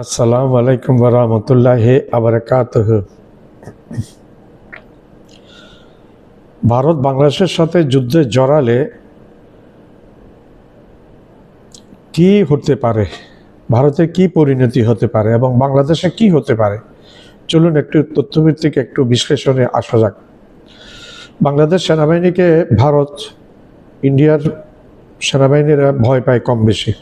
আসসালামু আলাইকুম রহমতুল্লাহ আবরকাতহ ভারত বাংলাদেশের সাথে যুদ্ধে জড়ালে কি হতে পারে? ভারতের কি পরিণতি হতে পারে এবং বাংলাদেশে কি হতে পারে? চলুন একটু তথ্যভিত্তিক একটু বিশ্লেষণে আসা যাক। বাংলাদেশ সেনাবাহিনীকে ভারত, ইন্ডিয়ার সেনাবাহিনীরা ভয় পায় কম বেশি।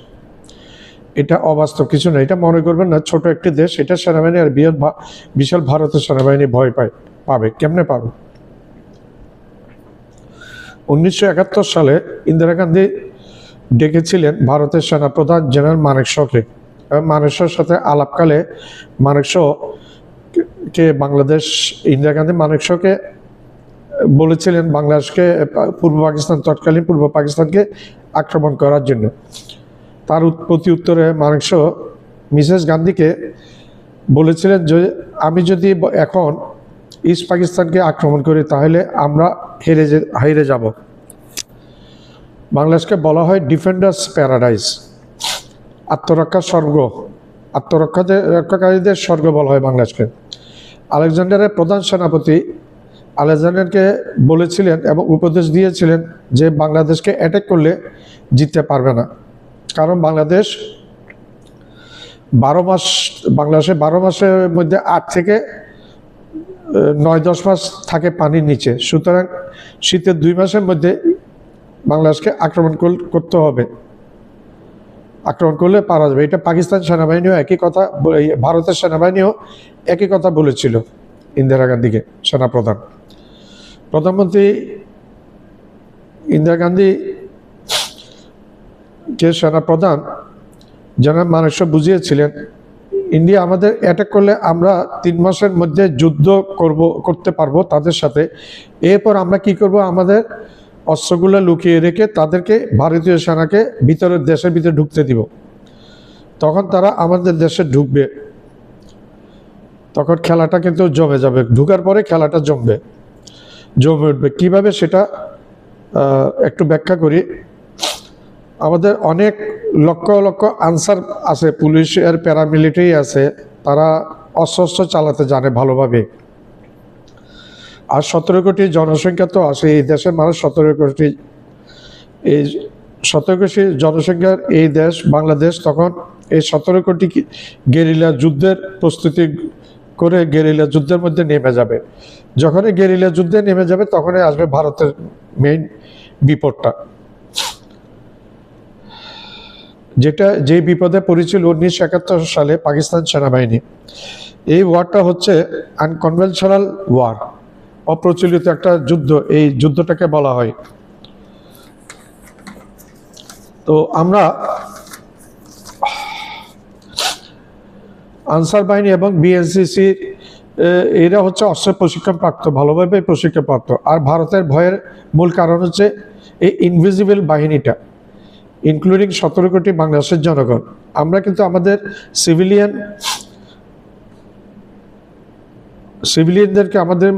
এটা অবাস্তব কিছু না, এটা মনে করবেন না, ছোট একটি দেশ, এটা সেনাবাহিনী আর ভা- বিশাল ভারতের সেনাবাহিনী ভয় পায়, পাবে, কেমনে পাবে? উনিশশো একাত্তর সালে ইন্দিরা গান্ধী ডেকেছিলেন ভারতের সেনাপ্রধান জেনারেল মানেকশকে মানেকশর সাথে আলাপকালে মানেকশ কে বাংলাদেশ, ইন্দিরা গান্ধী মানেকশকে বলেছিলেন বাংলাদেশকে, পূর্ব পাকিস্তান, তৎকালীন পূর্ব পাকিস্তানকে আক্রমণ করার জন্য। তার প্রতি উত্তরে মানেকশ মিসেস গান্ধীকে বলেছিলেন যে, আমি যদি এখন ইস্ট পাকিস্তানকে আক্রমণ করি, তাহলে আমরা হেরে যে হেরে যাব। বাংলাদেশকে বলা হয় ডিফেন্ডার্স প্যারাডাইস। আত্মরক্ষার স্বর্গ। আত্মরক্ষাদের রক্ষাকারীদের স্বর্গ বলা হয় বাংলাদেশকে। আলেকজান্ডারের প্রধান সেনাপতি আলেকজান্ডারকে বলেছিলেন এবং উপদেশ দিয়েছিলেন যে, বাংলাদেশকে অ্যাটাক করলে জিততে পারবে না। কারণ বাংলাদেশ বারো মাস, বাংলাদেশে বারো মাসের মধ্যে আট থেকে নয় দশ মাস থাকে পানির নিচে। সুতরাং শীতের দুই মাসের মধ্যে বাংলাদেশকে আক্রমণ করতে হবে। আক্রমণ করলে পারা যাবে। এটা পাকিস্তান সেনাবাহিনীও একই কথা ভারতের সেনাবাহিনীও একই কথা বলেছিল ইন্দিরা গান্ধীকে, সেনাপ্রধান। প্রধানমন্ত্রী ইন্দিরা গান্ধী কে সেনাপ্রধান জেনারেল মানুষ বুঝিয়েছিলেন, ইন্ডিয়া আমাদের অ্যাটাক করলে আমরা তিন মাসের মধ্যে যুদ্ধ করব, করতে পারব তাদের সাথে। এরপর আমরা কি করব? আমাদের অস্ত্রগুলো লুকিয়ে রেখে তাদেরকে ভারতীয় সেনাকে ভিতরের দেশের ভিতরে ঢুকতে দিব। তখন তারা আমাদের দেশে ঢুকবে। তখন খেলাটা কিন্তু জমে যাবে। ঢুকার পরে খেলাটা জমবে। জমে উঠবে। কীভাবে সেটা একটু ব্যাখ্যা করি। আমাদের অনেক লক্ষ লক্ষ আনসার আছে পুলিশের প্যারামিলিটারি আছে, তারা অস্ত্র চালাতে জানে ভালোভাবে। আর সতেরো কোটি জনসংখ্যা তো আছে, এই দেশের মানুষ সতেরো কোটি, এই সতেরো কোটি জনসংখ্যার এই দেশ, বাংলাদেশ, তখন এই সতেরো কোটি গেরিলা যুদ্ধের প্রস্তুতি করে গেরিলা যুদ্ধের মধ্যে নেমে যাবে। যখনই গেরিলা যুদ্ধে নেমে যাবে, তখনই আসবে ভারতের মেইন বিপদটা। যেটা যে বিপদে পড়েছিল উনিশশো একাত্তর সালে পাকিস্তান সেনাবাহিনী। এই ওয়ারটা হচ্ছে আনকনভেনশনাল ওয়ার অপ্রচলিত একটা যুদ্ধ, এই যুদ্ধটাকে বলা হয়। তো আমরা আনসার বাহিনী এবং বিএনসিসি এরা হচ্ছে অস্ত্র প্রশিক্ষণ প্রাপ্ত, ভালোভাবে প্রশিক্ষণ প্রাপ্ত। আর ভারতের ভয়ের মূল কারণ হচ্ছে এই ইনভিজিবল বাহিনীটা। ইনক্লুডিং সতেরো কোটি বাংলাদেশের জনগণ। আমরা কিন্তু আমাদের সিভিলিয়ান সিভিলিয়ানদেরকে আমাদের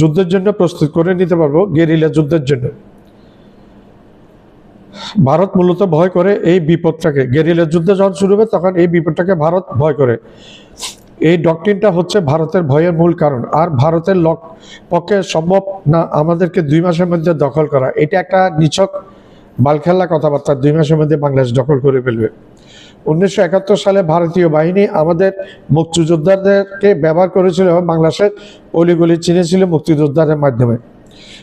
যুদ্ধের জন্য প্রস্তুত করে নিতে পারব গেরিলা যুদ্ধের জন্য। ভারত মূলত ভয় করে এই বিপদটাকে। গেরিলা যুদ্ধ যখন শুরু হবে, তখন এই বিপদটাকে ভারত ভয় করে। এই ডকট্রিনটা হচ্ছে ভারতের ভয়ের মূল কারণ। আর ভারতের লক পক্ষে সম্ভব না আমাদেরকে দুই মাসের মধ্যে দখল করা। এটা একটা নিছক বালখেল্লা কথাবার্তা দুই মাসের মধ্যে বাংলাদেশ দখল করে ফেলবে। উনিশশো একাত্তর সালে ভারতীয় বাহিনী আমাদের মুক্তিযোদ্ধাদেরকে ব্যবহার করেছিল বাংলাদেশের অলিগলি চিনেছিল মুক্তিযোদ্ধাদের মাধ্যমে।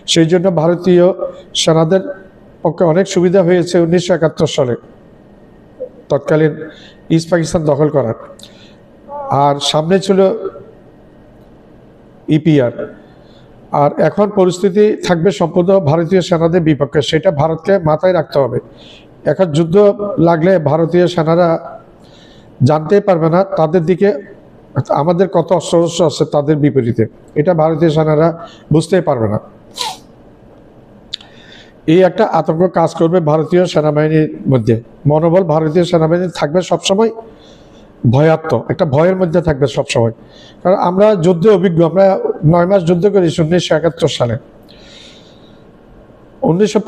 সেই জন্য ভারতীয় সেনাদের পক্ষে অনেক সুবিধা হয়েছে উনিশশো একাত্তর সালে। তৎকালীন ইস্ট পাকিস্তান দখল করার। আর সামনে ছিল ইপিআর। আর এখন পরিস্থিতি থাকবে সম্পূর্ণ ভারতীয় সেনাদের বিপক্ষে, সেটা ভারতকে মাথায় রাখতে হবে। এখন যুদ্ধ লাগলে ভারতীয় সেনারা জানতেই পারবে না তাদের দিকে, আমাদের কত অস্ত্রশস্ত্র আছে তাদের বিপরীতে। এটা ভারতীয় সেনারা বুঝতেই পারবে না। এই একটা আতঙ্ক কাজ করবে ভারতীয় সেনাবাহিনীর মধ্যে। মনোবল ভারতীয় সেনাবাহিনী থাকবে সবসময় ভয়াত্ম একটা ভয়ের মধ্যে থাকবে সবসময়। কারণ আমরা যুদ্ধে অভিজ্ঞ, আমরা নয় মাস যুদ্ধ করেছি উনিশশো একাত্তর সালে। উনিশশো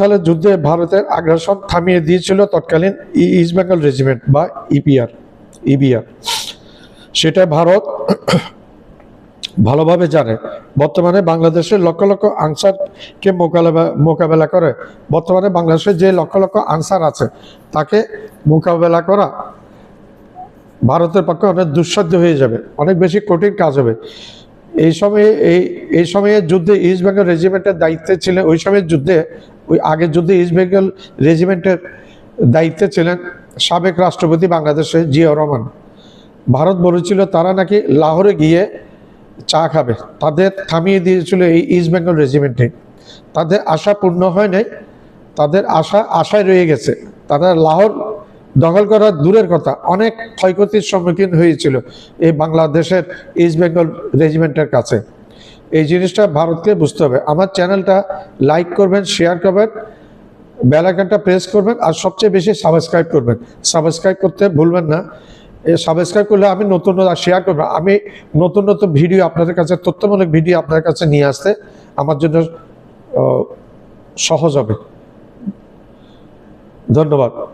সালের যুদ্ধে ভারতের আগ্রাসন থামিয়ে দিয়েছিল তৎকালীন ইস্ট বেঙ্গল রেজিমেন্ট বা ইপিআর, ইবিআর। সেটা ভারত ভালোভাবে জানে। বর্তমানে বাংলাদেশের লক্ষ লক্ষ আনসারকে মোকাবেলা মোকাবেলা করে। বর্তমানে বাংলাদেশের যে লক্ষ লক্ষ আনসার আছে, তাকে মোকাবেলা করা ভারতের পক্ষে অনেক দুঃসাধ্য হয়ে যাবে, অনেক বেশি কঠিন কাজ হবে। এই সময়ে, এই এই সময়ে যুদ্ধে ইস্ট বেঙ্গল রেজিমেন্টের দায়িত্বে ছিলেন, ওই সময়ের যুদ্ধে, ওই আগের যুদ্ধে ইস্ট বেঙ্গল রেজিমেন্টের দায়িত্বে ছিলেন সাবেক রাষ্ট্রপতি বাংলাদেশের জিয়া রহমান। ভারত বলেছিল তারা নাকি লাহোরে গিয়ে চা খাবে। তাদের থামিয়ে দিয়েছিল এই ইস্ট বেঙ্গল রেজিমেন্টে তাদের আশা পূর্ণ হয় নাই, তাদের আশা, আশায় রয়ে গেছে। তারা লাহোর দখল করার দূরের কথা। অনেক ক্ষয়ক্ষতির সম্মুখীন হয়েছিল এই বাংলাদেশের ইস্ট বেঙ্গল রেজিমেন্টের কাছে। এই জিনিসটা ভারতকে বুঝতে হবে। আমার চ্যানেলটা লাইক করবেন, শেয়ার করবেন, বেল আইকনটা প্রেস করবেন, আর সবচেয়ে বেশি সাবস্ক্রাইব করবেন। সাবস্ক্রাইব করতে ভুলবেন না। সাবস্ক্রাইব করলে আমি নতুন নতুন শেয়ার করব আমি নতুন নতুন ভিডিও আপনাদের কাছে, তথ্যমূলক ভিডিও আপনার কাছে নিয়ে আসতে আমার জন্য সহজ হবে। ধন্যবাদ।